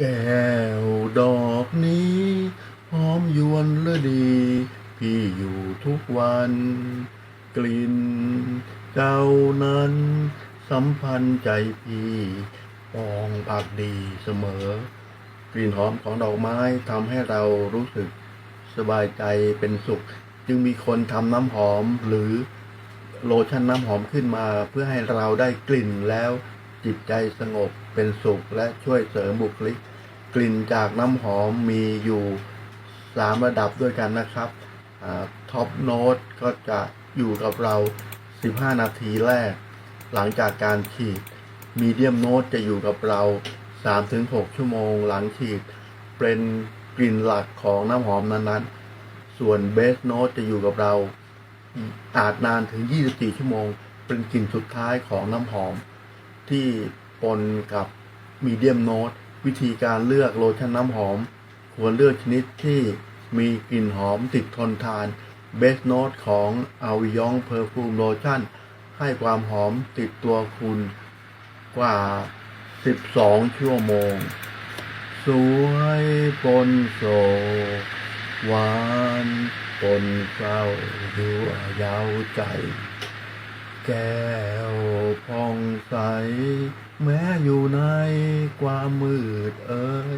แก้วดอกนี้หอมยวนและดี พี่อยู่ทุกวัน กลิ่นเจ้านั้น สัมพันธ์ใจพี่ปองผักดีเสมอ กลิ่นหอมของดอกไม้ทำให้เรารู้สึกสบายใจเป็นสุข จึงมีคนทำน้ำหอมหรือโลชั่นน้ำหอมขึ้นมา เพื่อให้เราได้กลิ่นแล้ว จิตใจสงบเป็นสุขและช่วยเสริมบุคลิก กลิ่นจากน้ำหอมมีอยู่สามระดับด้วยกันนะครับท็อปโน้ตก็จะอยู่กับเรา 15 นาทีแรก หลังจากการฉีดมีเดียมโน้ตจะอยู่กับเรา 3-6 ชั่วโมงหลังฉีด เป็นกลิ่นหลักของน้ำหอมนั้นๆ ส่วนเบสโน้ตจะอยู่กับเราอาจนานถึง 24 ชั่วโมง เป็นกลิ่นสุดท้ายของน้ำหอม ที่ปนกับมีเดียมโน้ตวิธีการเลือกโลชั่นน้ำหอม ควรเลือกชนิดที่มีกลิ่นหอมติดทนทานเบสโน e ของ a v i o n Perfume Lotion ให้ความหอมติดตัวคุณกว่า 12 ชั่วโมง สวยปนโศกหวานปนเศร้าดัวยาวใจ แก้ว ผ่องใส แม้อยู่ในความมืดเอ่ย